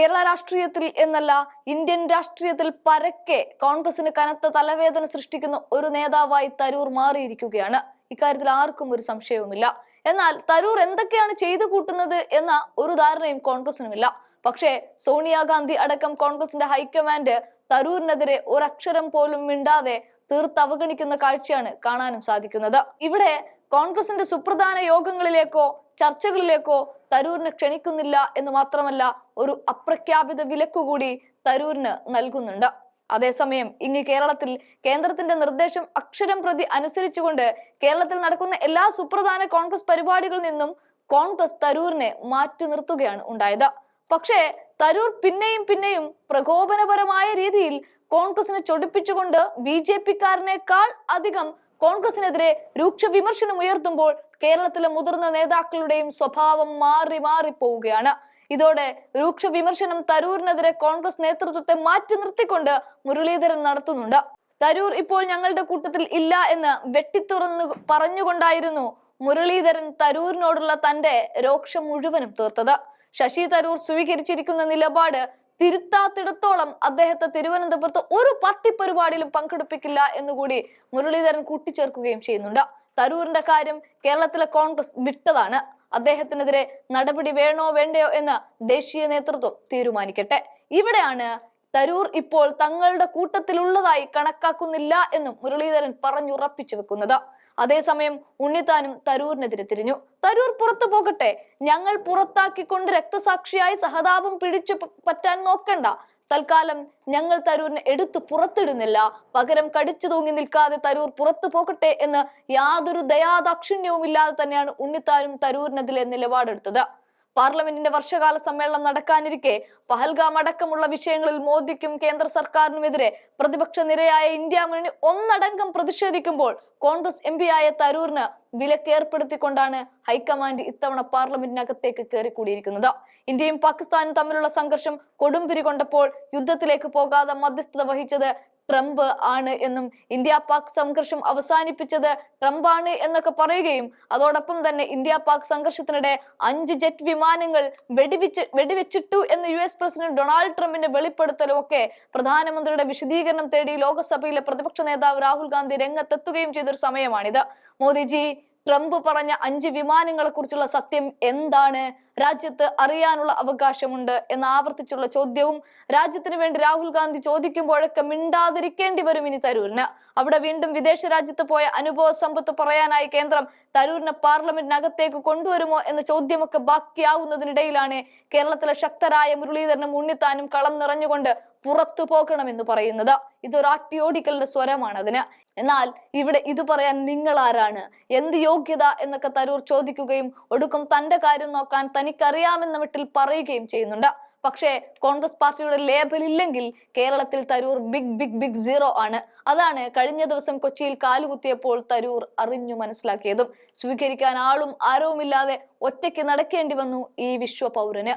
കേരള രാഷ്ട്രീയത്തിൽ എന്നല്ല ഇന്ത്യൻ രാഷ്ട്രീയത്തിൽ പരക്കെ കോൺഗ്രസിന് കനത്ത തലവേദന സൃഷ്ടിക്കുന്ന ഒരു നേതാവായി തരൂർ മാറിയിരിക്കുകയാണ്. ഇക്കാര്യത്തിൽ ആർക്കും ഒരു സംശയവുമില്ല. എന്നാൽ തരൂർ എന്തൊക്കെയാണ് ചെയ്തു കൂട്ടുന്നത് എന്ന ഒരു ധാരണയും കോൺഗ്രസിനുമില്ല. പക്ഷേ സോണിയാഗാന്ധി അടക്കം കോൺഗ്രസിന്റെ ഹൈക്കമാൻഡ് തരൂരിനെതിരെ ഒരക്ഷരം പോലും മിണ്ടാതെ തീർത്ത് അവഗണിക്കുന്ന കാഴ്ചയാണ് കാണാനും സാധിക്കുന്നത്. ഇവിടെ കോൺഗ്രസിന്റെ സുപ്രധാന യോഗങ്ങളിലേക്കോ ചർച്ചകളിലേക്കോ തരൂരിനെ ക്ഷണിക്കുന്നില്ല എന്ന് മാത്രമല്ല ഒരു അപ്രഖ്യാപിത വിലക്കുകൂടി തരൂരിന് നൽകുന്നുണ്ട്. അതേസമയം ഇങ്ങ് കേരളത്തിൽ കേന്ദ്രത്തിന്റെ നിർദ്ദേശം അക്ഷരം പ്രതി അനുസരിച്ചുകൊണ്ട് കേരളത്തിൽ നടക്കുന്ന എല്ലാ സുപ്രധാന കോൺഗ്രസ് പരിപാടികളിൽ നിന്നും കോൺഗ്രസ് തരൂരിനെ മാറ്റി നിർത്തുകയാണ് ഉണ്ടായത്. പക്ഷേ തരൂർ പിന്നെയും പിന്നെയും പ്രകോപനപരമായ രീതിയിൽ കോൺഗ്രസിനെ ചൊടിപ്പിച്ചുകൊണ്ട് ബി ജെ പിക്കാരനേക്കാൾ അധികം കോൺഗ്രസിനെതിരെ രൂക്ഷ വിമർശനം ഉയർത്തുമ്പോൾ കേരളത്തിലെ മുതിർന്ന നേതാക്കളുടെയും സ്വഭാവം മാറി മാറി പോവുകയാണ്. ഇതോടെ രൂക്ഷ വിമർശനം തരൂരിനെതിരെ കോൺഗ്രസ് നേതൃത്വത്തെ മാറ്റി നിർത്തിക്കൊണ്ട് മുരളീധരൻ നടത്തുന്നുണ്ട്. തരൂർ ഇപ്പോൾ ഞങ്ങളുടെ കൂട്ടത്തിൽ ഇല്ല എന്ന് വെട്ടിത്തുറന്നു പറഞ്ഞുകൊണ്ടായിരുന്നു മുരളീധരൻ തരൂരിനോടുള്ള തന്റെ രോക്ഷം മുഴുവനും തീർത്തത്. ശശി തരൂർ സ്വീകരിച്ചിരിക്കുന്ന നിലപാട് തിരുത്താത്തിടത്തോളം അദ്ദേഹത്തെ തിരുവനന്തപുരത്ത് ഒരു പാർട്ടി പരിപാടിയിലും പങ്കെടുപ്പിക്കില്ല എന്നുകൂടി മുരളീധരൻ കൂട്ടിച്ചേർക്കുകയും ചെയ്യുന്നുണ്ട്. തരൂരിന്റെ കാര്യം കേരളത്തിലെ കോൺഗ്രസ് വിട്ടതാണ്. അദ്ദേഹത്തിനെതിരെ നടപടി വേണോ വേണ്ടയോ എന്ന് ദേശീയ നേതൃത്വം തീരുമാനിക്കട്ടെ. ഇവിടെയാണ് തരൂർ ഇപ്പോൾ തങ്ങളുടെ കൂട്ടത്തിലുള്ളതായി കണക്കാക്കുന്നില്ല എന്നും മുരളീധരൻ പറഞ്ഞുറപ്പിച്ചു വെക്കുന്നത്. അതേസമയം ഉണ്ണിത്താനും തരൂരിനെതിരെ തിരിഞ്ഞു. തരൂർ പുറത്തു പോകട്ടെ. ഞങ്ങൾ പുറത്താക്കിക്കൊണ്ട് രക്തസാക്ഷിയായി സഹതാപം പിടിച്ചു പറ്റാൻ നോക്കണ്ട. തൽക്കാലം ഞങ്ങൾ തരൂരിനെ എടുത്തു പുറത്തിടുന്നില്ല. പകരം കടിച്ചു തൂങ്ങി നിൽക്കാതെ തരൂർ പുറത്തു പോകട്ടെ എന്ന് യാതൊരു ദയാദാക്ഷിണ്യവും ഇല്ലാതെ തന്നെയാണ് ഉണ്ണിത്താനും തരൂരിനെതിരെ നിലപാടെടുത്തത്. പാർലമെന്റിന്റെ വർഷകാല സമ്മേളനം നടക്കാനിരിക്കെ പഹൽഗാം അടക്കമുള്ള വിഷയങ്ങളിൽ മോദിക്കും കേന്ദ്ര സർക്കാരിനുമെതിരെ പ്രതിപക്ഷ നിരയായ ഇന്ത്യ മുന്നണി ഒന്നടങ്കം പ്രതിഷേധിക്കുമ്പോൾ കോൺഗ്രസ് എം ആയ തരൂറിന് വിലക്കേർപ്പെടുത്തിക്കൊണ്ടാണ് ഹൈക്കമാൻഡ് ഇത്തവണ പാർലമെന്റിനകത്തേക്ക് കയറിക്കൂടിയിരിക്കുന്നത്. ഇന്ത്യയും പാകിസ്ഥാനും തമ്മിലുള്ള സംഘർഷം കൊടുമ്പിരി കൊണ്ടപ്പോൾ യുദ്ധത്തിലേക്ക് പോകാതെ മധ്യസ്ഥത വഹിച്ചത് ട്രംപ് ആണ് എന്നും ഇന്ത്യ പാക് സംഘർഷം അവസാനിപ്പിച്ചത് ട്രംപ് ആണ് എന്നൊക്കെ പറയുകയും അതോടൊപ്പം തന്നെ ഇന്ത്യ പാക് സംഘർഷത്തിനിടെ അഞ്ച് ജെറ്റ് വിമാനങ്ങൾ വെടിവെച്ച് വെടിവെച്ചിട്ടു എന്ന് യു എസ് പ്രസിഡന്റ് ഡൊണാൾഡ് ട്രംപിന്റെ വെളിപ്പെടുത്തലും ഒക്കെ പ്രധാനമന്ത്രിയുടെ വിശദീകരണം തേടി ലോകസഭയിലെ പ്രതിപക്ഷ നേതാവ് രാഹുൽ ഗാന്ധി രംഗത്തെത്തുകയും ചെയ്തൊരു സമയമാണിത്. മോദിജി ട്രംപ് പറഞ്ഞ അഞ്ച് വിമാനങ്ങളെ കുറിച്ചുള്ള സത്യം എന്താണ്? രാജ്യത്ത് അറിയാനുള്ള അവകാശമുണ്ട് എന്ന് ആവർത്തിച്ചുള്ള ചോദ്യവും രാജ്യത്തിന് വേണ്ടി രാഹുൽ ഗാന്ധി ചോദിക്കുമ്പോഴൊക്കെ മിണ്ടാതിരിക്കേണ്ടി വരും ഇനി തരൂരിന്. അവിടെ വീണ്ടും വിദേശ രാജ്യത്ത് പോയ അനുഭവ സമ്പത്ത് പറയാനായി കേന്ദ്രം തരൂരിനെ പാർലമെന്റിനകത്തേക്ക് കൊണ്ടുവരുമോ എന്ന ചോദ്യമൊക്കെ ബാക്കിയാവുന്നതിനിടയിലാണ് കേരളത്തിലെ ശക്തരായ മുരളീധരനും ഉണ്ണിത്താനും കളം നിറഞ്ഞുകൊണ്ട് പുറത്തു പോകണമെന്ന് പറയുന്നത്. ഇതൊരു ആട്ടിയോടിക്കലിന്റെ സ്വരമാണ് അതിന്. എന്നാൽ ഇവിടെ ഇത് പറയാൻ നിങ്ങൾ ആരാണ് എന്ത് യോഗ്യത എന്നൊക്കെ തരൂർ ചോദിക്കുകയും ഒടുക്കം തന്റെ കാര്യം നോക്കാൻ തനിക്കറിയാമെന്ന മട്ടിൽ പറയുകയും ചെയ്യുന്നുണ്ട്. പക്ഷേ കോൺഗ്രസ് പാർട്ടിയുടെ ലേബൽ ഇല്ലെങ്കിൽ കേരളത്തിൽ Tharoor big big big zero ആണ്. അതാണ് കഴിഞ്ഞ ദിവസം കൊച്ചിയിൽ കാലുകുത്തിയപ്പോൾ തരൂർ അറിഞ്ഞു മനസ്സിലാക്കിയതും. സ്വീകരിക്കാൻ ആളും ആരവുമില്ലാതെ ഒറ്റയ്ക്ക് നടക്കേണ്ടി വന്നു ഈ വിശ്വ പൗരന്